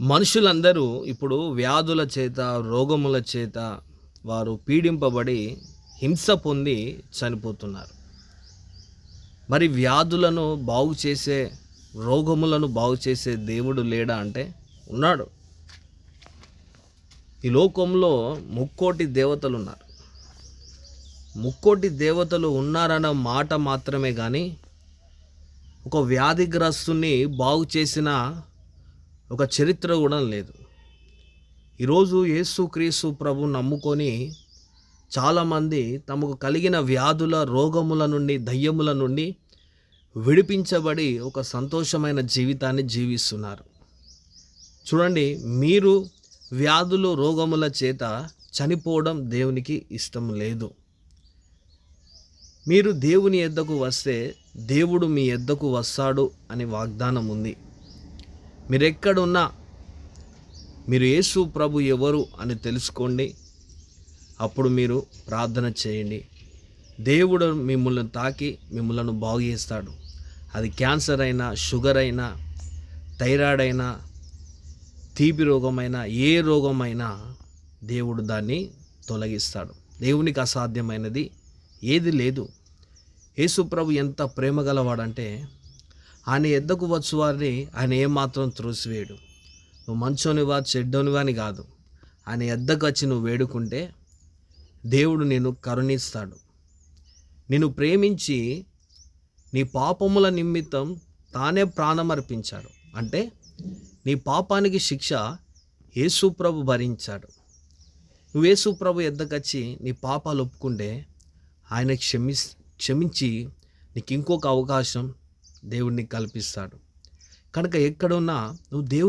మనుషులందరూ ఇప్పుడు వ్యాధుల చేత రోగముల చేత వారు పీడింపబడి హింస పొంది చనిపోతున్నారు. మరి వ్యాధులను బాగు చేసే రోగములను బాగు చేసే దేవుడు లేడా అంటే ఉన్నాడు. ఈ లోకంలో ముక్కోటి దేవతలు ఉన్నారు ముక్కోటి దేవతలు ఉన్నారన్న మాట మాత్రమే కానీ ఒక వ్యాధిగ్రస్తుని బాగు చేసిన ఒక చరిత్ర కూడా లేదు. ఈరోజు యేసుక్రీస్తు ప్రభు నమ్ముకొని చాలామంది తమకు కలిగిన వ్యాధుల రోగముల నుండి దయ్యముల నుండి విడిపించబడి ఒక సంతోషమైన జీవితాన్ని జీవిస్తున్నారు. చూడండి మీరు వ్యాధులు రోగముల చేత చనిపోవడం దేవునికి ఇష్టం లేదు. మీరు దేవుని ఎద్దకు వస్తే దేవుడు మీ ఎద్దకు వస్తాడు అని వాగ్దానం ఉంది. మీరు ఎక్కడున్నా మీరు యేసు ప్రభు ఎవరు అని తెలుసుకోండి. అప్పుడు మీరు ప్రార్థన చేయండి. దేవుడు మిమ్మల్ని తాకి మిమ్మల్ని బాగు చేస్తాడు. అది క్యాన్సర్ అయినా షుగర్ అయినా థైరాయిడ్ అయినా తీపి రోగమైనా ఏ రోగమైనా దేవుడు దాన్ని తొలగిస్తాడు. దేవునికి అసాధ్యమైనది ఏది లేదు. యేసుప్రభు ఎంత ప్రేమ గలవాడంటే ఆయన ఎద్దకు వచ్చు వారిని ఆయన ఏమాత్రం త్రోసివేయడు. నువ్వు మంచోనివా చెడ్డోనివా అని కాదు. ఆయన ఎద్దకు వచ్చి నువ్వు వేడుకుంటే దేవుడు నేను కరుణిస్తాడు. నిన్ను ప్రేమించి నీ పాపముల నిమిత్తం తానే ప్రాణం అర్పించాడు. అంటే నీ పాపానికి శిక్ష యేసుప్రభు భరించాడు. నువ్వు యేసుప్రభు ఎద్దకొచ్చి నీ పాపాలు ఒప్పుకుంటే ఆయన క్షమి క్షమించి నీకు ఇంకొక అవకాశం దేవుడిని కల్పిస్తాడు. కనుక ఎక్కడున్నా నువ్వు దేవుని